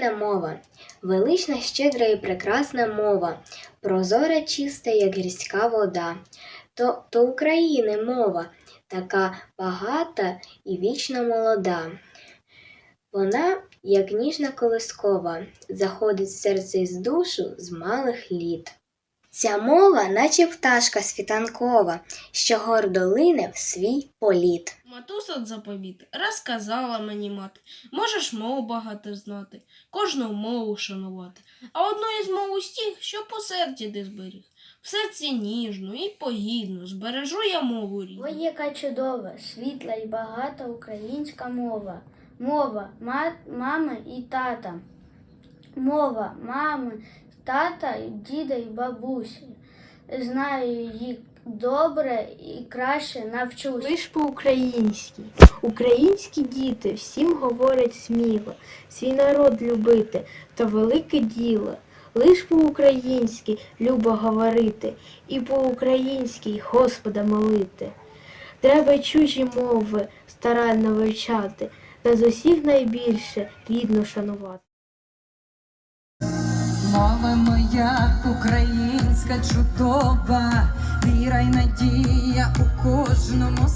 Рідна мова, велична, щедра і прекрасна мова, прозора, чиста, як гірська вода. То, то України мова, така багата і вічно молода. Вона, як ніжна колискова, заходить в серце з душу з малих літ. Ця мова, наче пташка світанкова, що гордо лине в свій політ. Матуса заповіт, розказала мені мати. Можеш мову багато знати, кожну мову шанувати. А одну із мов устіх, що по серці ти зберіг. В серці ніжну і погідну збережу я мову рідну. Ой, яка чудова, світла і багата українська мова. Мова ма- мами і тата. Мова мами, тата, діда і бабусі. Знаю її добре і краще навчусь. Лиш по-українськи. Українські діти всім говорять сміло, свій народ любити то велике діло. Лиш по-українськи любо говорити, і по-українськи Господа молити. Треба чужі мови старанно вивчати, та з усіх найбільше рідно шанувати. Мова моя українська чудова, віра й надія у кожному